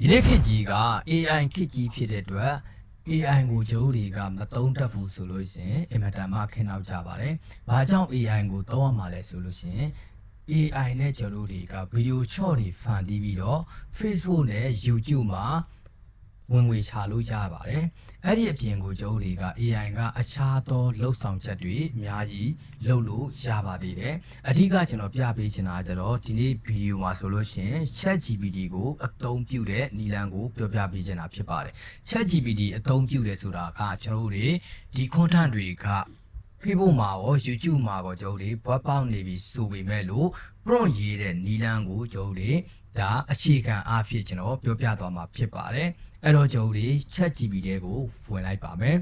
ဒီနေ့ခေတ်ကြီးက AI ခေတ်ကြီးဖြစ်တဲ့အတွက် AI ကိုကျိုးတွေကမသုံးတတ်ဘူးဆိုလို့ရှိရင်အင်မတန်မှခင်းနောက်ကြပါတယ်။ဘာကြောင့် AI ကိုသုံးရမှာလဲဆိုလို့ရှိရင် AI နဲ့ကျိုးတွေကဗီဒီယို short တွေဖန်တီးပြီးတော့ Facebook နဲ့ YouTube မှာ ဝင်ငွေချလို့ရပါတယ်။အဲ့ဒီအပြင်ကိုကျိုးတွေက AI ကအခြားသောလှုပ်ဆောင်ချက်တွေအများကြီးလုပ်လို့ရပါသေးတယ်။အဓိကကျွန်တော်ပြပေးချင်တာကကျတော့ဒီနေ့ဗီဒီယိုမှာဆိုလို့ရှိရင် ChatGPT ကိုအသုံးပြုတဲ့နည်းလမ်းကိုပြောပြပေးချင်တာဖြစ်ပါတယ်။ ChatGPT အသုံးပြုတယ်ဆိုတာကကျွန်တော်တို့တွေဒီ content တွေက Facebook မှာရော YouTube မှာရောကျွန်တော်တို့ဘွားပေါက်နေပြီဆိုပေမဲ့လို့ prompt ရေးတဲ့နည်းလမ်းကိုကျွန်တော်တို့ဒါအခြေခံအားဖြင့်ကျွန်တော်ပြောပြသွားမှာဖြစ်ပါတယ်အဲ့တော့ကျွန်တော်တို့ ChatGPT ကိုဝင်လိုက်ပါမယ်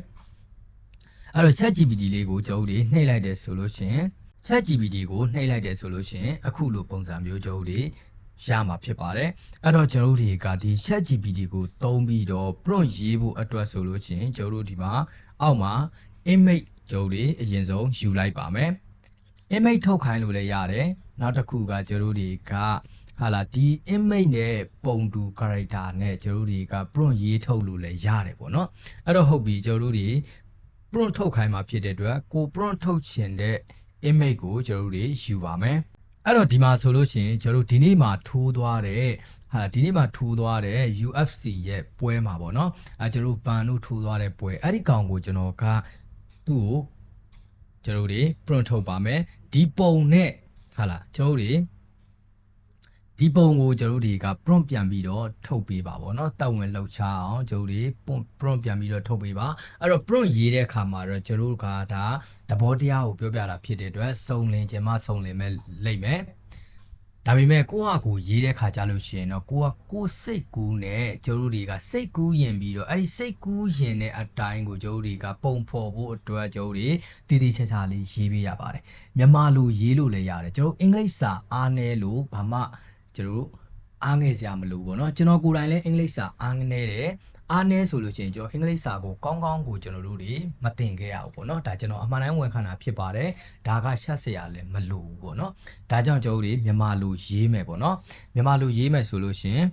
အဲ့တော့ ChatGPT လေးကိုကျွန်တော်တို့နှိပ်လိုက်တယ်ဆိုလို့ရှိရင် ChatGPT ကိုနှိပ်လိုက်တယ်ဆိုလို့ရှိရင်အခုလိုပုံစံမျိုးကျွန်တော်တို့ရမှာဖြစ်ပါတယ်အဲ့တော့ကျွန်တော်တို့တွေကဒီ ChatGPT ကိုသုံးပြီးတော့ prompt ရေးဖို့အတွက်ဆိုလို့ရှိရင်ကျွန်တော်တို့ဒီမှာအောက်မှာ image ကျွန်တော်တို့အရင်ဆုံးယူလိုက်ပါမယ် image ထုတ်ခိုင်းလို့လည်းရတယ်နောက်တစ်ခုကကျွန်တော်တို့တွေကဟာလာဒီ image နဲ့ပုံတူ character နဲ့ကျွန်တော်တို့တွေက prompt ရေးထုတ်လို့လည်းရတယ်ပေါ့နော်အဲ့တော့ဟုတ်ပြီကျွန်တော်တို့တွေ prompt ထုတ်ခိုင်းမှာဖြစ်တဲ့အတွက်ကို prompt ထုတ်ချင်တဲ့ image ကိုကျွန်တော်တို့တွေယူပါမယ်အဲ့တော့ဒီမှာဆိုလို့ရှိရင်ကျွန်တော်တို့ဒီနေ့မှာထိုးသွားတဲ့ဟာဒီနေ့မှာထိုးသွားတဲ့ UFC ရဲ့ပွဲမှာပေါ့နော်အဲကျွန်တော်တို့ဘန်တို့ထိုးသွားတဲ့ပွဲအဲ့ဒီကောင်ကိုကျွန်တော်က သူ့ကိုကျွန်တော်တို့တွေ print ထုတ်ပါမယ်ဒီပုံနဲ့ဟာလားကျွန်တော်တို့တွေဒီပုံကိုကျွန်တော်တို့တွေက prompt ပြန်ပြီးတော့ထုတ်ပေးပါဗောနော်တောက်ဝင်လှုပ်ချအောင်ကျွန်တော်တို့တွေ prompt ပြန်ပြီးတော့ထုတ်ပေးပါအဲ့တော့ prompt ရေးတဲ့အခါမှာတော့ကျွန်တော်တို့ကဒါသဘောတရားကိုပြောပြတာဖြစ်တဲ့အတွက်စုံလင်ခြင်းမစုံလင်မဲ့လိမ့်မယ် ဒါပေမဲ့ကိုယ့်ဟာကိုရေးတဲ့ခါကြလို့ရှိရင်တော့ကိုကကိုယ်စိတ်ကူးနဲ့ကျတို့တွေကစိတ်ကူးယင်ပြီးတော့အဲ့ဒီစိတ်ကူးယင်တဲ့အတိုင်းကိုကျတို့တွေကပုံဖော်ဖို့အတွက်ကျတို့တွေတည်တည်ချာချာလေးရေးပေးရပါတယ်မြန်မာလိုရေးလို့လည်းရတယ်ကျတို့အင်္ဂလိပ်စာအားနည်းလို့ဘာမှကျတို့အားငယ်စရာမလိုဘူးပေါ့နော်ကျွန်တော်ကိုယ်တိုင်လည်းအင်္ဂလိပ်စာအားငယ်တယ် အားနည်းဆိုလို့ရှိရင်ကျွန်တော်အင်္ဂလိပ်စာကိုကောင်းကောင်းကိုကျွန်တော်တို့တွေမသင်ခဲ့ရဘူးပေါ့နော်ဒါကျွန်တော်အမှန်တိုင်းဝန်ခံတာဖြစ်ပါတယ်ဒါကရှက်စရာလည်းမလိုဘူးပေါ့နော်ဒါကြောင့်ကျွန်တော်တို့တွေမြန်မာလိုရေးမယ်ပေါ့နော်မြန်မာလိုရေးမယ်ဆိုလို့ရှိရင်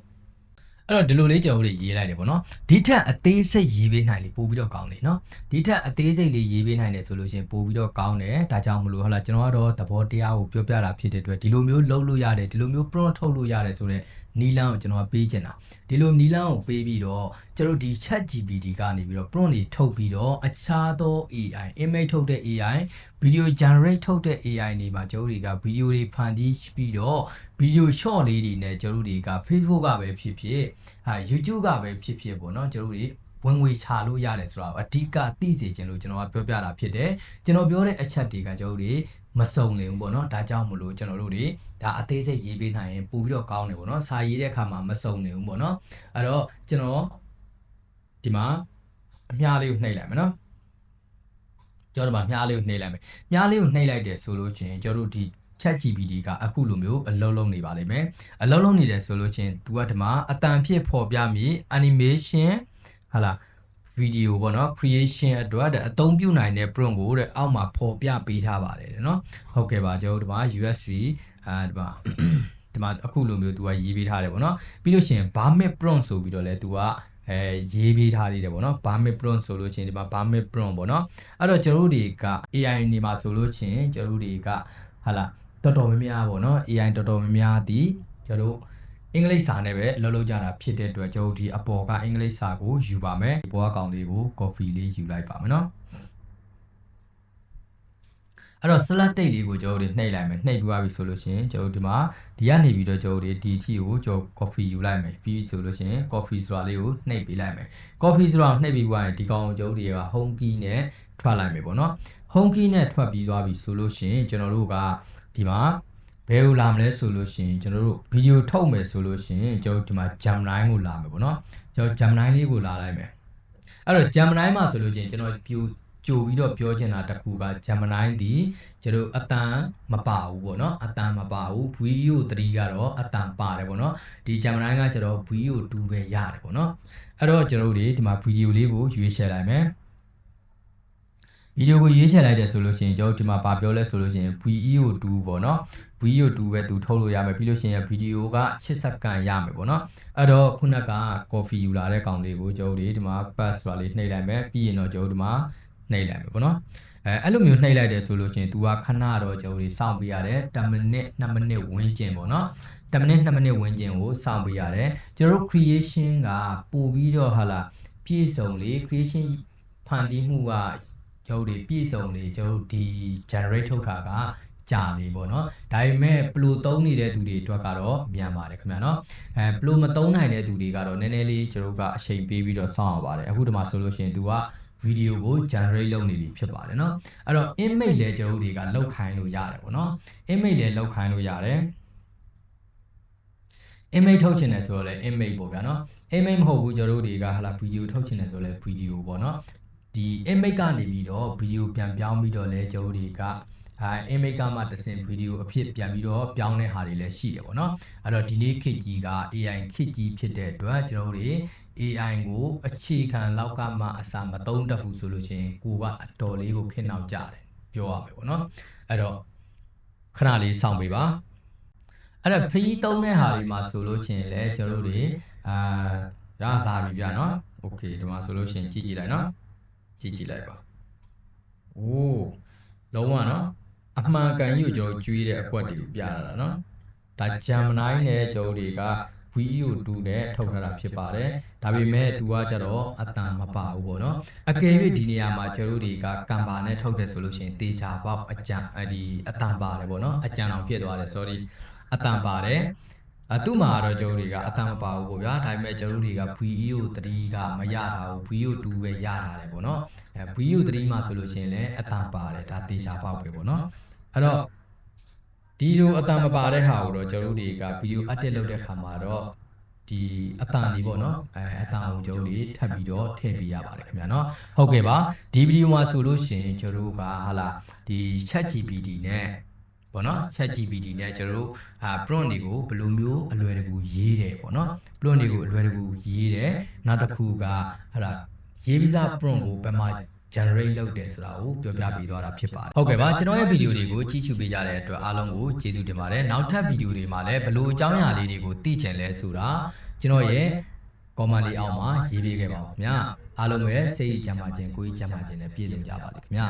အဲ့တော့ဒီလိုလေးကျွန်တော်တို့ရေးလိုက်တယ်ပေါ့နော်ဒီထက်အသေးစိတ်ရေးပေးနိုင်လေပို့ပြီးတော့ကောင်းတယ်နော်ဒီထက်အသေးစိတ်လေးရေးပေးနိုင်တယ်ဆိုလို့ရှိရင်ပို့ပြီးတော့ကောင်းတယ်ဒါကြောင့်မလို့ဟုတ်လားကျွန်တော်ကတော့သဘောတရားကိုပြောပြတာဖြစ်တဲ့အတွက်ဒီလိုမျိုးလုပ်လို့ရတယ်ဒီလိုမျိုး prompt ထုတ်လို့ရတယ်ဆိုတော့နီလန်းကိုကျွန်တော်ပေးချင်တာဒီလိုနီလန်းကိုပေးပြီးတော့ကျွန်တော်ဒီ chat GPT ကနေပြီးတော့ prompt တွေထုတ်ပြီးတော့အခြားသော AI image ထုတ်တဲ့ AI video generate ထုတ်တဲ့ AI တွေမှာကျွန်တော်တွေက video တွေဖန်တီးပြီးတော့ video short လေးတွေနဲ့ကျွန်တော်တွေက Facebook ကပဲဖြစ်ဖြစ်ဟာ YouTube ကပဲဖြစ်ဖြစ်ပေါ့နော်ကျွန်တော်တွေဝင်ငွေချလို့ရတယ်ဆိုတော့အဓိကသိစေချင်လို့ကျွန်တော်ကပြောပြတာဖြစ်တယ်ကျွန်တော်ပြောတဲ့အချက်တွေကကျွန်တော်တို့မစုံလင်ဘူးပေါ့နော်ဒါကြောင့်မလို့ကျွန်တော်တို့တွေဒါအသေးစိတ်ရေးပေးနိုင်ရင်ပို့ပြီးတော့ကောင်းတယ်ပေါ့နော်စာရေးတဲ့အခါမှာမစုံလင်ဘူးပေါ့နော်အဲ့တော့ကျွန်တော် ဒီမှာအမြားလေးကိုနှိပ်လိုက်မယ်နော်ကျွန်တော်ဒီမှာမြားလေးကိုနှိပ်လိုက်မယ်မြားလေးကိုနှိပ်လိုက်တယ်ဆိုလို့ချင်းကျွန်တော်တို့ဒီ chat GPT ကအခုလိုမျိုးအလုံးလုံးနေပါလိမ့်မယ်အလုံးလုံးနေတယ်ဆိုလို့ချင်း तू ကဒီမှာအတန်ဖြစ်ပေါ်ပြမည် animation ဟာလားဗီဒီယိုပေါ့နော် creation အတွက်တဲ့အသုံးပြုနိုင်တဲ့ prompt ကိုတဲ့အောက်မှာပေါ်ပြပေးထားပါတယ်တဲ့နော်ဟုတ်ကဲ့ပါကျွန်တော်တို့ဒီမှာ USC အဲဒီမှာဒီမှာအခုလိုမျိုး तू ကရေးပေးထားတယ်ပေါ့နော်ပြီးလို့ရှိရင် Barmit prompt ဆိုပြီးတော့လဲ तू က အဲရေးပေးထားသေးတယ်ပေါ့နော် Barmit prompt ဆိုလို့ရှိရင်ဒီမှာ Barmit prompt ပေါ့နော်အဲ့တော့ကျွန်တော်တို့တွေက AI နေမှာဆိုလို့ရှိရင်ကျွန်တော်တို့တွေကဟာလာတော်တော်များများပေါ့နော် AI တော်တော်များများဒီကျွန်တော်တို့အင်္ဂလိပ်စာနဲ့ပဲလှုပ်လှုပ်ကြတာဖြစ်တဲ့အတွက်ကျွန်တော်ဒီအပေါ်ကအင်္ဂလိပ်စာကိုယူပါမယ်ဒီပေါ်ကကောင်လေးကို coffee လေးယူလိုက်ပါမယ်နော် အဲ့တော့ select date လေးကိုကျွန်တော်တို့နှိပ်လိုက်မယ်နှိပ်ပြီးသွားပြီဆိုလို့ရှိရင်ကျွန်တော်တို့ဒီမှာဒီကနေပြီးတော့ကျွန်တော်တို့ဒီအထိကိုကျွန်တော် coffee ယူလိုက်မယ်ပြီးဆိုလို့ရှိရင် coffee ဆိုတာလေးကိုနှိပ်ပေးလိုက်မယ် coffee ဆိုတာနှိပ်ပြီးသွားရင်ဒီကောင်ကိုကျွန်တော်တို့တွေက home key နဲ့ထွက်လိုက်မယ်ပေါ့နော် home key နဲ့ထွက်ပြီးသွားပြီဆိုလို့ရှိရင်ကျွန်တော်တို့ကဒီမှာဘယ်ကိုလာမလဲဆိုလို့ရှိရင်ကျွန်တော်တို့ဗီဒီယိုထုတ်မယ်ဆိုလို့ရှိရင်ကျွန်တော်ဒီမှာ Gemini ကိုလာမယ်ပေါ့နော်ကျွန်တော် Gemini လေးကိုလာလိုက်မယ်အဲ့တော့ Gemini မှာဆိုလို့ရှိရင်ကျွန်တော်ပြူ ကြိုပြီးတော့ပြောချင်တာတစ်ခုက Gemini ဒီကျွန်တော်အတန်မပါဘူးပေါ့နော်အတန်မပါဘူး VO 3ကတော့အတန်ပါတယ်ပေါ့နော်ဒီ Gemini ကကျွန်တော် VO 2ပဲရတယ်ပေါ့နော်အဲ့တော့ကျွန်တော်တို့ဒီမှာဗီဒီယိုလေးကိုရွေးချယ်လိုက်မယ်ဗီဒီယိုကိုရွေးချယ်လိုက်တယ်ဆိုလို့ရှိရင်ကျွန်တော်ဒီမှာဗာပြောလဲဆိုလို့ရှိရင် VEO2 ပေါ့နော် VEO2 ပဲသူထုတ်လို့ရမယ်ပြီးလို့ရှိရင်ဗီဒီယိုက8စက္ကန့်ရမယ်ပေါ့နော်အဲ့တော့ခုနက coffee ယူလာတဲ့ကောင်လေးကိုကျွန်တော်တို့ဒီမှာ pass ပါလေးနှိပ်လိုက်မယ်ပြီးရင်တော့ကျွန်တော်တို့ဒီမှာ နှိပ်လိုက်မယ်ပေါ့နော်အဲအဲ့လိုမျိုးနှိပ်လိုက်တယ်ဆိုလို့ရှိရင် तू ကခဏတော့ကျွန်တော်တို့စောင့်ပေးရတယ်10မိနစ်2မိနစ်ဝန်းကျင်ပေါ့နော်10မိနစ်2မိနစ်ဝန်းကျင်ကိုစောင့်ပေးရတယ်ကျွန်တော်တို့ creation ကပို့ပြီးတော့ဟာလာပြည့်စုံလေ creation ဖန်တီးမှုကကျွန်တော်တို့ပြည့်စုံလေကျွန်တော်တို့ဒီ generate ထုတ်တာကကြာနေပေါ့နော်ဒါပေမဲ့ Pro သုံးနေတဲ့သူတွေအတွက်ကတော့မြန်ပါတယ်ခင်ဗျာနော်အဲ Pro မသုံးနိုင်တဲ့သူတွေကတော့နည်းနည်းလေးကျွန်တော်တို့ကအချိန်ပေးပြီးတော့စောင့်ရပါတယ်အခုဒီမှာဆိုလို့ရှိရင် तू က ဗီဒီယိုကို generate လုပ်နေပြီဖြစ်ပါတယ်เนาะအဲ့တော့ image လည်းကျွန်တော်တို့တွေကလောက်ခိုင်းလို့ရတယ်ပေါ့နော် image လည်းလောက်ခိုင်းလို့ရတယ် image ထုတ်ချင်တယ်ဆိုတော့လည်း image ပေါ့ဗျာเนาะ image မဟုတ်ဘူးကျွန်တော်တို့တွေကဟာလာဗီဒီယိုထုတ်ချင်တယ်ဆိုတော့လည်းဗီဒီယိုပေါ့เนาะဒီ image ကနေပြီးတော့ဗီဒီယိုပြန်ပြောင်းပြီးတော့လည်းကျွန်တော်တို့တွေက အဲ image ကမှတစင်ဗီဒီယိုအဖြစ်ပြန်ပြီးတော့ပြောင်းတဲ့ဟာတွေလည်းရှိတယ်ပေါ့နော်အဲ့တော့ဒီနေ့ခေတ်ကြီးက AI ခေတ်ကြီးဖြစ်တဲ့အတွက်ကျွန်တော်တို့တွေ AI ကိုအခြေခံလောက်ကမှအစာမသုံးတတ်ဘူးဆိုလို့ချင်းကိုကအတော်လေးကိုခင်းနောက်ကြတယ်ပြောရမယ်ပေါ့နော်အဲ့တော့ခဏလေးစောင့်ပေးပါအဲ့တော့ free သုံးတဲ့ဟာတွေမှာဆိုလို့ချင်းလည်းကျွန်တော်တို့တွေအာရလာပြီဗျာနော် okay ဒီမှာဆိုလို့ချင်းကြည့်ကြည့်လိုက်နော်ကြည့်ကြည့်လိုက်ပါအိုးလုံးဝနော် အမှန်ကန်ကြီးကိုကျွန်တော်ကျွေးတဲ့အကွက်တွေကိုပြရတာနော်ဒါဂျမ်မနိုင်းနဲ့ကျွန်တော်တွေက VEO2 နဲ့ထုတ်ထားတာဖြစ်ပါတယ်ဒါပေမဲ့သူကကြတော့အတန်မပါဘူးပေါ့နော်အကယ်၍ဒီနေရာမှာကျွန်တော်တို့တွေကကံပါနဲ့ထုတ်တယ်ဆိုလို့ရှိရင်တေချာပေါက်အကြံအဒီအတန်ပါတယ်ပေါ့နော်အကြံအောင်ဖြစ်သွားတယ် sorry အတန်ပါတယ် အတူမှာတော့ကျွန်တော်တို့တွေကအတန်မပါဘူးပေါ့ဗျာဒါပေမဲ့ကျွန်တော်တို့တွေက VEO3 ကမရတာဘူး VEO2 ပဲရတာတယ်ပေါ့နော်အဲ VEO3 မှာဆိုလို့ရှိရင်လည်းအတန်ပါတယ်ဒါတေချာပေါက်ပဲပေါ့နော်အဲ့တော့ဒီလိုအတန်မပါတဲ့ဟာကိုတော့ကျွန်တော်တို့တွေကဗီဒီယို edit လုပ်တဲ့ခါမှာတော့ဒီအတန်လေးပေါ့နော်အဲအတန်ကိုကျွန်တော်တို့ထပ်ပြီးတော့ထည့်ပေးရပါတယ်ခင်ဗျာနော်ဟုတ်ကဲ့ပါဒီဗီဒီယိုမှာဆိုလို့ရှိရင်ကျွန်တော်တို့ကဟာလာဒီ ChatGPT နဲ့ ပေါ့နော် ChatGPT နဲ့ကျွန်တော်တို့အာ prompt တွေကိုဘယ်လိုမျိုးအလွယ်တကူရေးတယ်ပေါ့နော် prompt တွေကိုအလွယ်တကူရေးတယ်နောက်တစ်ခုကဟာလာရေးပြီးသား prompt ကိုဘယ်မှာ generate လုပ်တယ်ဆိုတာကိုပြောပြပေးသွားတာဖြစ်ပါတယ်ဟုတ်ကဲ့ပါကျွန်တော်ရဲ့ဗီဒီယိုတွေကိုကြည့်ရှုပေးကြတဲ့အတွက်အားလုံးကိုကျေးဇူးတင်ပါတယ်နောက်ထပ်ဗီဒီယိုတွေမှာလည်းဘယ်လိုအကြောင်းအရာလေးတွေကိုသိချင်လဲဆိုတာကျွန်တော်ရဲ့ comment လေးအောက်မှာရေးပေးခဲ့ပါဦးခင်ဗျာအားလုံးပဲစိတ်ကြမ်းပါခြင်းကိုယ်ကြီးကြမ်းပါခြင်းနဲ့ပြည့်စုံကြပါစေခင်ဗျာ